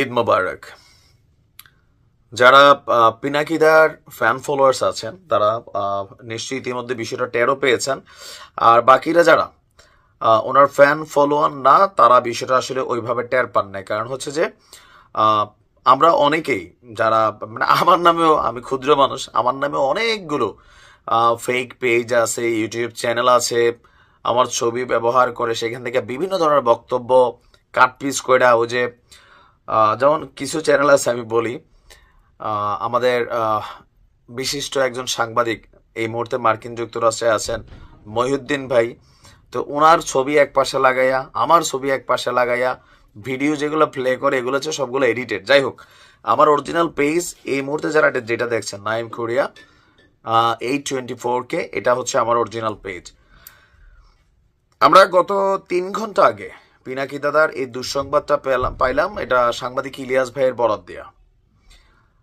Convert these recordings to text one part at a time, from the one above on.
ঈদ মোবারক। যারা পিনাকিদার fan followers আছেন, তারা নিশ্চয়ই ইতিমধ্যে বিষয়টা টেরও পেয়েছেন। আর বাকিরা যারা ওনার ফ্যান ফলোয়ার না, তারা বিষয়টা আসলে ওইভাবে টের পান নাই। কারণ হচ্ছে যে আমরা অনেকেই যারা মানে আমার নামেও আমি ক্ষুদ্র মানুষ, আমার নামেও অনেকগুলো ফেক পেজ আছে ইউটিউব চ্যানেল আছে, আমার ছবি ব্যবহার করে সেখান থেকে বিভিন্ন ধরনের বক্তব্য কাটপিস করে ওই যে যেমন কিছু চ্যানেল আছে আমি বলি। আমাদের বিশিষ্ট একজন সাংবাদিক এই মুহূর্তে মার্কিন যুক্তরাষ্ট্রে আছেন, মহিউদ্দিন ভাই। তো ওনার ছবি এক পাশে লাগাইয়া, আমার ছবি এক পাশে লাগাইয়া ভিডিও যেগুলো প্লে করে, এগুলো হচ্ছে সবগুলো এডিটেড যাই হোক, আমার অরিজিনাল পেজ এই মুহূর্তে যারা যেটা দেখছেন, Naim Korea eight twenty four কে, এটা হচ্ছে আমার অরিজিনাল পেজ আমরা গত তিন ঘণ্টা আগে পিনাকি দাদার এই দুঃসংবাদটা পেলাম পাইলাম। এটা সাংবাদিক ইলিয়াস ভাইয়ের বরাদ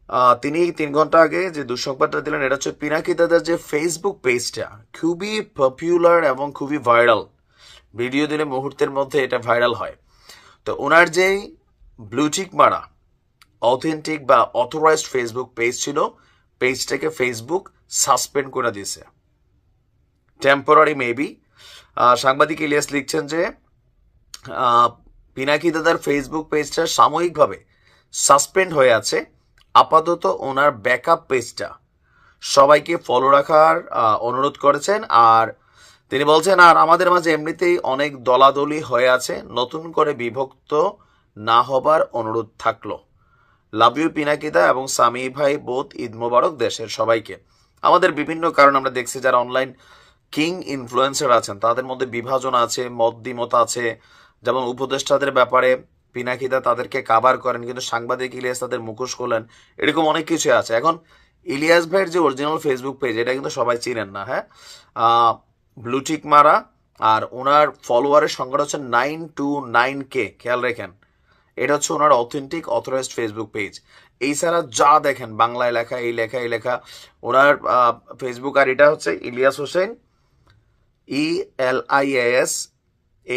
আহ, তিনি তিন ঘণ্টা আগে যে দুঃসংবাদটা দিলেন এটা হচ্ছে পিনাকি দাদার যে ফেসবুক পেজটা খুবই পপুলার এবং খুবই ভাইরাল ভিডিও দিলে মুহূর্তের মধ্যে এটা ভাইরাল হয়। তো ওনার যেই ব্লুটিক মারা অথেন্টিক বা অথরাইজড ফেসবুক পেজ ছিল পেজটাকে ফেসবুক সাসপেন্ড করে দিয়েছে। টেম্পোরারি মেবি সাংবাদিক ইলিয়াস লিখছেন যে পিনাকি দাদার ফেসবুক পেজটা সাময়িকভাবে সাসপেন্ড হয়ে আছে। আপাতত ওনার ব্যাকআপ পেজটা সবাইকে ফলো রাখার অনুরোধ করেছেন। আর তিনি বলছেন, আর আমাদের মাঝে এমনিতেই অনেক দলাদলি হয়ে আছে। নতুন করে বিভক্ত না হবার অনুরোধ থাকল। লাভ ইউ পিনাকিদা এবং সামি ভাই বোধ ঈদ মোবারক দেশের সবাইকে। আমাদের বিভিন্ন কারণ আমরা দেখছি যারা অনলাইন কিং ইনফ্লুয়েন্সার আছেন, তাদের মধ্যে বিভাজন আছে, মত দ্বিমত আছে যেমন উপদেষ্টাদের ব্যাপারে পিনাকিদা তাদেরকে কাভার করেন, কিন্তু সাংবাদিক ইলিয়াস তাদের মুখোশ করলেন এরকম অনেক কিছু আছে। এখন ইলিয়াস ভাইয়ের যে অরিজিনাল ফেসবুক পেজ এটা কিন্তু সবাই চিনেন না হ্যাঁ? ব্লুটিক মারা আর ওনার ফলোয়ারের সংখ্যাটা হচ্ছে নাইন টু নাইন কে খেয়াল রেখেন। এটা হচ্ছে ওনার অথেন্টিক অথরাইজড ফেসবুক পেজ এই ছাড়া যা দেখেন বাংলায় লেখা, এই লেখা এই লেখা, ওনার ফেসবুক আর এটা হচ্ছে Elias Hossain E L I S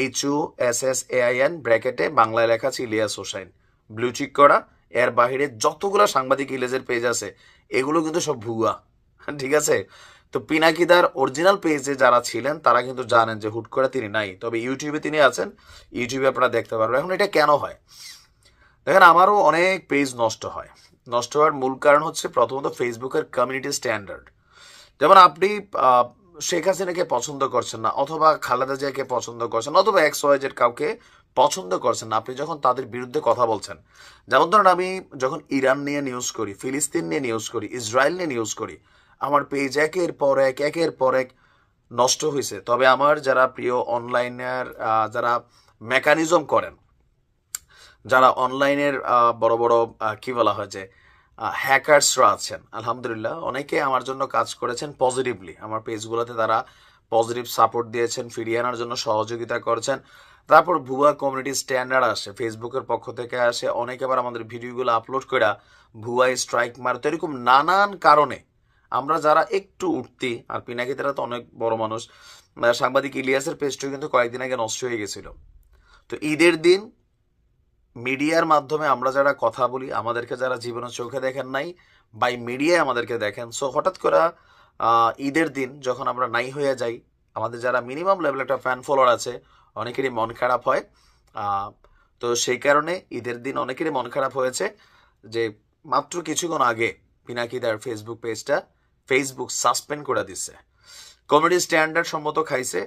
H U S S A I N ব্র্যাকেটে বাংলায় লেখা আছে ইলিয়াস হোসেন ব্লু চিক করা, এর বাহিরে যতগুলো সাংবাদিক ইলিয়াসের পেজ আছে, এগুলো কিন্তু সব ভুয়া। ঠিক আছে? তো পিনাকিদার অরিজিনাল পেজে যারা ছিলেন, তারা কিন্তু জানেন যে হুট করে তিনি নাই। তবে ইউটিউবে তিনি আছেন। ইউটিউবে আপনারা দেখতে পারবেন। এখন এটা কেন হয়? দেখেন, আমারও অনেক পেজ নষ্ট হয়। নষ্ট হওয়ার মূল কারণ হচ্ছে প্রথমত ফেসবুকের কমিউনিটি স্ট্যান্ডার্ড যেমন আপনি শেখ হাসিনাকে পছন্দ করছেন না, অথবা খালেদা জিয়াকে পছন্দ করছেন, অথবা এক্স ওয়াইজের কাউকে পছন্দ করছেন না, আপনি যখন তাদের বিরুদ্ধে কথা বলছেন, যেমন ধরুন আমি যখন ইরান নিয়ে নিউজ করি, ফিলিস্তিন নিয়ে নিউজ করি, ইসরায়েল নিয়ে নিউজ করি, আমার পেজ একের পর এক, একের পর এক নষ্ট হয়েছে তবে আমার যারা প্রিয় অনলাইনের যারা মেকানিজম করেন, যারা অনলাইনের বড় বড় কি বলা হয় যে হ্যাকার্সরা আছেন। আলহামদুলিল্লাহ, অনেকে আমার জন্য কাজ করেছেন পজিটিভলি আমার পেজগুলোতে তারা পজিটিভ সাপোর্ট দিয়েছেন, ফিরিয়ে আনার জন্য সহযোগিতা করেছেন। তারপর ভুয়া কমিউনিটি স্ট্যান্ডার্ড আসে ফেসবুকের পক্ষ থেকে আসে। অনেকে আবার আমাদের ভিডিওগুলো আপলোড করে ভুয়া স্ট্রাইক মারতো এরকম নানান কারণে আমরা যারা একটু উঠতি, আর পিনাকি তারা তো অনেক বড় মানুষ সাংবাদিক ইলিয়াসের পেজটিও কিন্তু কয়েকদিন আগে নষ্ট হয়ে গেছিল। তো ঈদের দিন মিডিয়ার মাধ্যমে আমরা যারা কথা বলি, আমাদেরকে যারা জীবনে চোখে দেখেন নাই বাই মিডিয়ায় আমাদেরকে দেখেন। সো হঠাৎ করে ঈদের দিন যখন আমরা নাই হয়ে যাই, আমাদের যারা মিনিমাম লেভেল একটা ফ্যান ফলোয়ার আছে, অনেকেরই মন খারাপ হয়। তো সেই কারণে ঈদের দিন অনেকেরই মন খারাপ হয়েছে যে, মাত্র কিছুক্ষণ আগে পিনাকিদার ফেসবুক পেজটা ফেসবুক সাসপেন্ড করে দিচ্ছে কমেডি স্ট্যান্ডার্ড সম্মত খাইছে,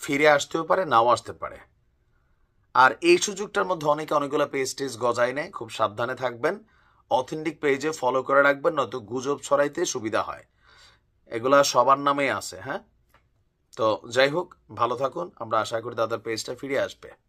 ফিরে আসতেও পারে, নাও আসতে পারে। আর এই সুযোগটার মধ্যে অনেকে অনেকগুলো পেজ টেজ গজায় নেয়, খুব সাবধানে থাকবেন। অথেন্টিক পেজে ফলো করে রাখবেন, নয়তো গুজব ছড়াইতে সুবিধা হয়। এগুলা সবার নামেই আছে হ্যাঁ? তো যাই হোক, ভালো থাকুন, আমরা আশা করি দাদার পেজটা ফিরে আসবে।